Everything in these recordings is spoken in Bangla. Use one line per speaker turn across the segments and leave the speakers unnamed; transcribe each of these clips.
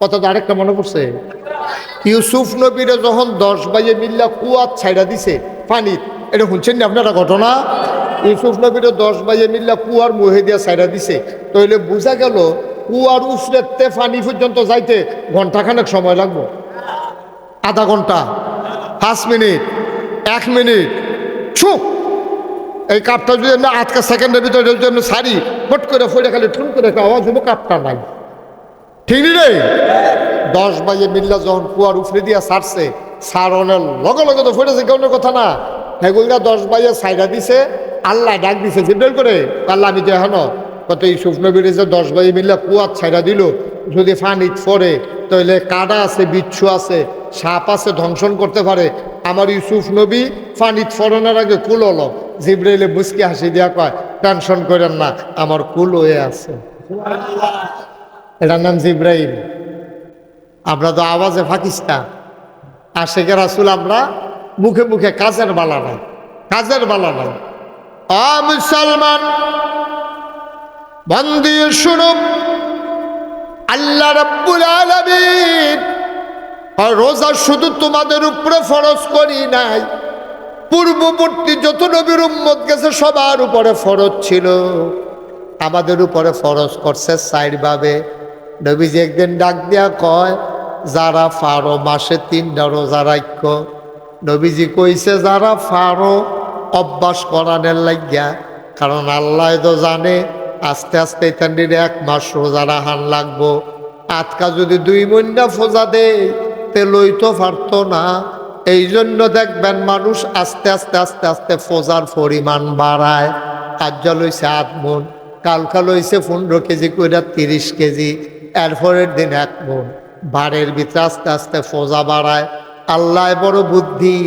কত আরেকটা মনে পড়ছে। ইউসুফ নবীরে যখন দশ বাইয়ে মিল্লা কুয়াত ছাইড়া দিছে, পানি, এটা শুনছেন না আপনারা ঘটনা? ইউসুফ নবীরে দশ বাইয়ে মিল্লা কুয়ার মুহে দিয়া ছাইড়া দিছে। তাইলে বোঝা গেল, কুয়ার উফরেতে পানি পর্যন্ত যাইতে ঘন্টাখানেক সময় লাগবো। আধা ঘণ্টা পাঁচ মিনিট, এক মিনিট ছুক এই কাপটা যদি না আজকে সেকেন্ডের ভিতরে যদি আমি সারি ফট করে ফোড়ে খালি ঠুন করে একটা আওয়াজ হব কাপটা নাই। ঠিক নি দশ বাজে মিল্লা যখন কুয়ার উফরে দিয়া সারছে সারনের লগে লগে তো ফেটেছে কেউ কথা না? হেগুলটা দশ বাজে সাইডা দিছে, আল্লাহ ডাক দিছে, জিব্রাইল করে, আল্লাহ আমি তো কত ইউসুফ নবীর যে দশ বাজে মিল্লা কুয়ার ছাইড়া দিল, যদি ফানিত পড়ে তাহলে কাদা আছে, বিচ্ছু আছে, সাপ আছে, ধ্বংসন করতে পারে। আমার ইউসুফ নবী ফানিত ফরনের আগে কুল হলো। জিব্রাইলে মুসকি হাসি দিয়া কয়, টেনশন করেন না, আমার কুল হয়ে আছে। এটার নাম জিব্রাইল। আমরা তো আওয়াজে পাকিস্তান। আর শেখের রাসুল আমরা মুখে মুখে কাজের বালা নাই, কাজের বালা নাই। আ মুসলমান, বন্দি শুনুক আল্লাহ রব্বুল আলামিন রোজা শুধু তোমাদের উপরে ফরজ করি নাই। পূর্ববর্তী যত নবীর উম্মত গেছে, সবার উপরে ফরজ ছিল। আমাদের উপরে ফরজ করছে সাইড ভাবে নবীজি একদিন ডাক দিয়া কয়, যারা ফারো মাসে তিনটা রোজা রাখ্য নবীজি কইছে, যারা ফারো, অভ্যাস করানোর লাগিয়া, কারণ আল্লাহ তো জানে, আস্তে আস্তে তান্ডির এক মাস রোজা রাহান লাগবো। আজকা যদি দুই মহিনা ফোজা দেয় তে লইতো পারতো না। এই জন্য দেখবেন মানুষ আস্তে আস্তে আস্তে আস্তে ফোজার পরিমাণ বাড়ায়। কার্য লইছে আট মন কালকা লইছে পনেরো কেজি কইরা তিরিশ কেজি। এরপরের দিন এক মন বাড়ের ভিতরে আস্তে আস্তে ফোজা বাড়ায়। আল্লাহ বড় বুদ্ধি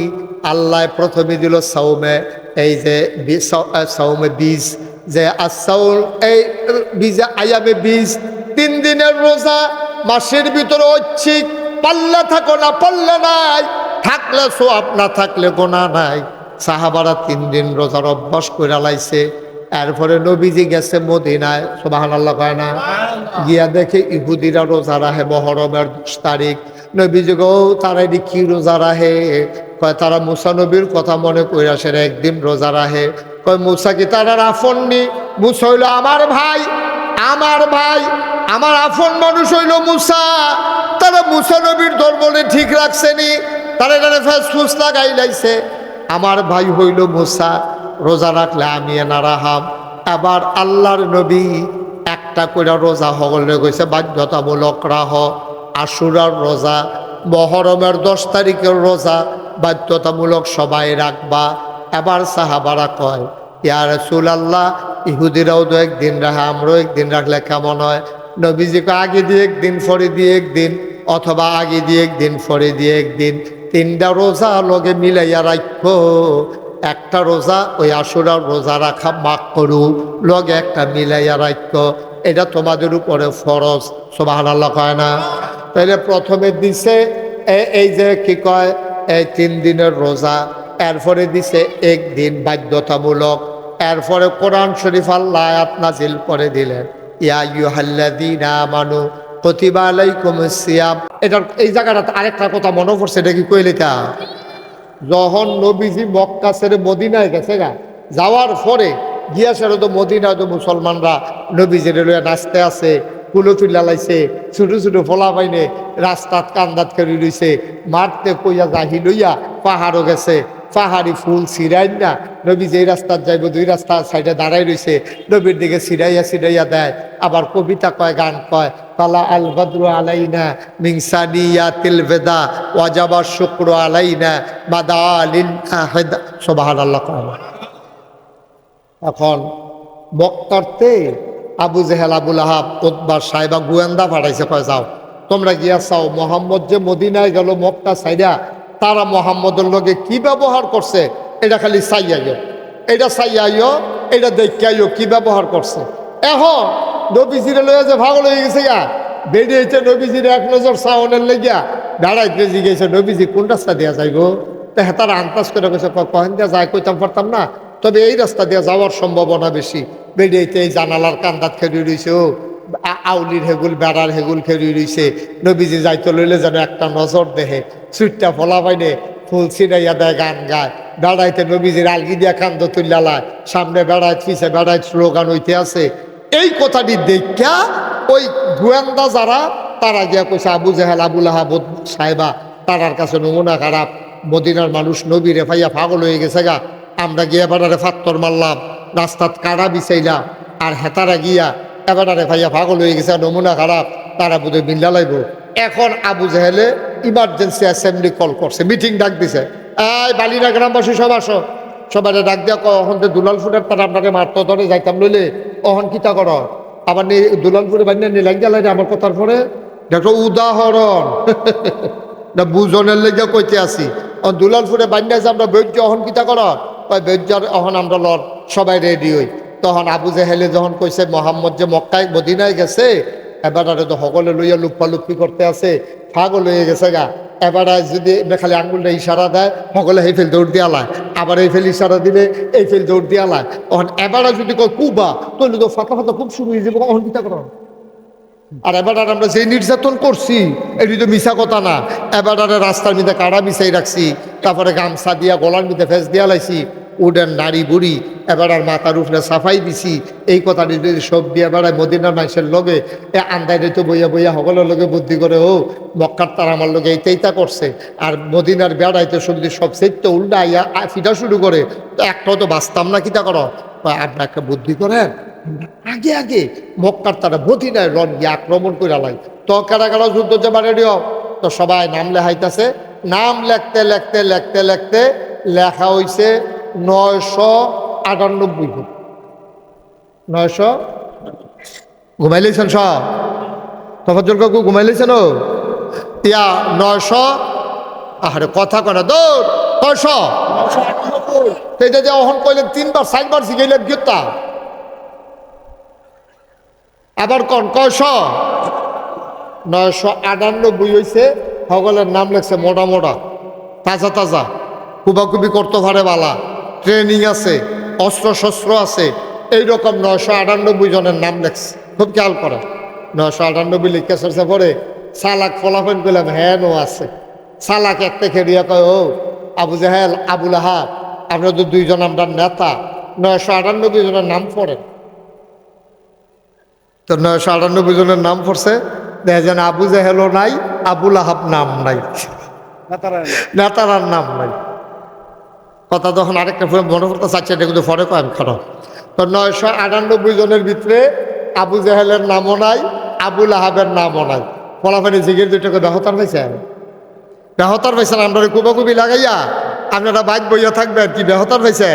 আল্লাহ প্রথমে দিল সৌমে এই যে সৌমে বীজ, যে আসাউল এই বীজে আয়ামে বীজ, তিন দিনের রোজা, মাসের ভিতরে ঐচ্ছিক, পাল্লা থাকো না, পাল্লা নাই, থাকলে সোয়াব, না থাকলে গোনা নাই। সাহাবারা তিন দিন রোজার অভ্যাস করে লাইছে। এরপরে নবীজি গেছে মদিনায় সোবাহান আল্লাহ কয় না? গিয়া দেখে ইহুদিরা রোজা রাহে মহরমের দশ তারিখ। নবীজি গো তারা কি রোজা রাহে কয়, তারা মুসা নবীর কথা মনে করে আসেন একদিন রোজা রাহে কয়, মুসা কি তারা আফন নি? মুসা হইল আমার ভাই আমার ভাই, আমার আফন মানুষ হইল মুসা। তারা মুসা নবীর ধর্মনে ঠিক রাখছেনি তারা এখানে ফেস ফুস লাগাই লাইছে আমার ভাই হইল মুসা, রোজা রাখলে আমি এনা রাহাম আবার আল্লাহর নবী একটা করে রোজা হগলে গেছে, বাধ্যতামূলক রাহ আশুরার রোজা মহরমের দশ তারিখের রোজা বাধ্যতামূলক সবাই রাখবা এবার সাহাবারা কয়, ইয়া রসুল আল্লাহ ইহুদিরাও তো একদিন রাখে আমরাও একদিন রাখলে কেমন হয়? নবীজিকে, আগে দিয়ে একদিন পরে দিয়ে একদিন, অথবা আগে দিয়ে একদিন পরে দিয়ে একদিন। তিনটা রোজা লগে মিলাইয়া রাখো একটা রোজা ওই আসুরার রোজা রাখা মাক করু লগে একটা মিলাইয়া রাখো এটা তোমাদের উপরে ফরজ সোবাহান আল্লাহ কয় না? তাহলে প্রথমে দিছে এই যে কি কয়? এই তিন দিনের রোজা, এরপরে দিছে একদিন বাধ্যতামূলক, এরপরে কোরআন শরীফ আল্লাহ নাজিল করে দিলেন। ইয়া ইউহাল্লাযীনা আমানু কুতিবা আলাইকুমুস সিয়াম। এটার, এই জায়গাটাতে আরেকটা কথা মনে পড়ছে, এটা কি কইলে তা? যখন নবীজি মক্কা ছেড়ে মদিনায় গেছে গা, যাওয়ার পরে গিয়া সেরে তো মদিনায় তো মুসলমানরা নবীজির লইয়া নাচতে আছে, কুলো তুলা লাইছে, ছোটো ছোটো ফলা পাইনে রাস্তাত কান্দাত করে রইছে মারতে কইয়া জাহি লইয়া পাহাড়ও গেছে, পাহাড়ি ফুল ছিড়াই না। নবী যেই রাস্তার যাইব, দুই রাস্তার সাইডে দাঁড়াই রইছে, নবীর দিকে ছিড়াইয়া ছিড়াইয়া দেয়, আবার কবিতা কয়, গান কয় তালা আল বদ্রু আলাইনা মিংসানিয়া তিল বেদা ওয়াজাবা শুক্র আলাইনা মাদা আলিন সোবাহান আল্লাহ এখন মক্কারতে আবু জেহেল আবুল আহাব উদ্বার সাহেবা গোয়েন্দা পাঠাইছে, কয়, যাও, তোমরা গিয়া চাও, মোহাম্মদ যে মদিনায় গেল, মক্কা সাইডা তারা মোহাম্মদের লগে কি ব্যবহার করছে? এটা খালি চাইয়াইও এটা চাইয়াইও এটা দেখাইও কি ব্যবহার করছে? এখন নবীজিরে লইয়া যে ভাগল হয়ে গেছে গা, বেরিয়েছে নবীজির এক নজর সাউনের লেগিয়া, বেড়াইতে জিগেছে নবীজি কোন রাস্তা দিয়া যাইব? তা তারা আন্দাজ করে গেছে কখন দিয়া যায় কইতাম পারতাম না তবে এই রাস্তা দিয়ে যাওয়ার সম্ভাবনা বেশি। বেরিয়েতে এই জানালার কান্দাত খেলি রয়েছে ও আউলির হেগুল, বেড়ার হেগুল খেলি রইছে। নবীজি যাইতে লইলে যেন একটা নজর দেহে, সুইটটা ফলা পাইনে ফুল ছিনাইয়া দেয়, গান গায়। বেড়াইতে নবীজির আলগি দিয়া কান্দ তুল্লালায় সামনে বেড়ায়, পিছে বেড়ায় স্লোগান হইতে আছে। এই কথাটি দেখা ওই গোয়েন্দা যারা, তারা গিয়া কইছে, আবু জাহেল আবুল আহাব সাহেবা, তারার কাছে নমুনা খারাপ। মদিনার মানুষ নবী রেফাইয়া পাগল হয়ে গেছে গা। আমরা গিয়া বেড়ারে ফাত্তর মারলাম, রাস্তাত কাড়া বিছাইলাম, আর হেতারা গিয়া এবারে ভাইয়া পাগল হয়ে গেছে, নমুনা খারাপ, তারা বোধহয় বিল্লা লাগবো এখন আবু জাহেলে ইমার্জেন্সি অ্যাসেম্বলি কল করছে মিটিং ডাক দিছে। এই বালিনা গ্রামবাসী, সব আসো। সবাই ডাক দিয়া কখন দুলাল ফুটের তারা আপনাকে মারতো, ধরে যাইতাম লইলে অহন কিতা কর? আবার দুলাল ফুটে বান্যা নিলাম গেলে আমার কথার পরে, দেখো উদাহরণ। না বুজনের লেগে কইতে আসি। দুলাল ফুটে বান্যা যে আমরা বৈদ্য, অহন কিতা কর? ওই বৈদ্যর অহন আমরা লর সবাই রেডি হই। তখন আবু জাহেলে যখন কইছে, মোহাম্মদ যে মক্কায়, মদিনায় গেছে, এবার আর তো সকলে লইয়া লুপ্পা করতে আছে, পাগল হয়ে গেছে গা। এবার যদি খালি আঙ্গুলটা ইশারা দেয়, সকলে এই ফেল দৌড় দিয়া লায়। আবার এই ফেল ইশারা দিলে, এই ফেল দৌড় দিয়া লায়। তখন এবার যদি কয়, কুবা তাহলে তো ফাটা ফাটা খুব শুরু হয়ে যাবে কখন কিতা করো। আর এবার আর আমরা যে নির্যাতন করছি, এটি তো মিশা কথা না। এবার আর রাস্তার মধ্যে কাড়া মিশাই রাখছি, তারপরে গামছা দিয়া, গলার মধ্যে ফেস দিয়া লাইছি। উডেন নারী বুড়ি, এবার আর মাথার উপরে সাফাই দিছি। এই কথাটি যদি সব দিয়ে বেড়ায় মদিনার মানুষের লগে, এ আন্দাইরে তো বইয়া বইয়া সকলের লগে বুদ্ধি করে, ও, মক্কার তার আমার লগে এইটাইতা করছে। আর মদিনার বেড়াইতে সবজি সব সেট উল্টা আইয়া আ- ফিটা শুরু করে, তো একটাও তো বাঁচতাম না কিতা করো? আপনার একটা বুদ্ধি করেন। আগে আগে মক্কার তারা মদিনায় রন গিয়ে আক্রমণ করে লাই তো কারা কারা যুদ্ধ যাবা রেডিও তো সবাই নাম লেখাইতেছে। নাম লেখতে লেখতে লেখতে লেখতে লেখা হইছে নয়শো আটানব্বই ফুট নয়শো? ঘুমাইলেছেন সব? তফাজুল কাকু, ঘুমাইলেছেন ও? ইয়া, নয়শো? আরে কথা কয় দৌড় কয়শো সেইটা যে অহন কইলেন তিনবার, চারবার শিখাইলেন গীতা। আবার কন, কয়শ? নয়শো আটানব্বই হয়েছে সকলের নাম লেখছে মোটা মোটা, তাজা তাজা কুবাকুবি করতে পারে বালা। ট্রেনিং আছে অস্ত্র শস্ত্র আছে এইরকম নয়শো আটানব্বই জনের নাম লেখছে। খুব খেয়াল করে নয়শো আটানব্বই লিখে সরছে পরে সালাক ফলাফল করলাম হ্যাঁ নো আছে। সালাক একটা খেরিয়া কয় ও আবু জাহেল আবুল আহাব আমরা তো দুইজন আমরা নেতা নয়শো আটানব্বই জনের নাম পড়েন তো নয়শো আটানব্বই জনের নাম পড়ছে দেখা যেন আবু জাহেলও নাই আবুল আহাব নাম নাই। নেতারার নাম নাই। কথা তখন আরেকটা মনে করতে চাচ্ছে, এটা কিন্তু ফরে কয়েক খারাপ তো নয়শো আটানব্বই জনের ভিতরে আবু জাহেলের নামও নাই আবুল আহাবের নামও নাই। ফলাফানি জিগির দুইটাকে ব্যহতার পাইছেন বেহতার পাইছেন আপনারা কুবাকুবি লাগাইয়া আপনারা বাইক বইয়া থাকবেন, কি বেহতার পাইছে?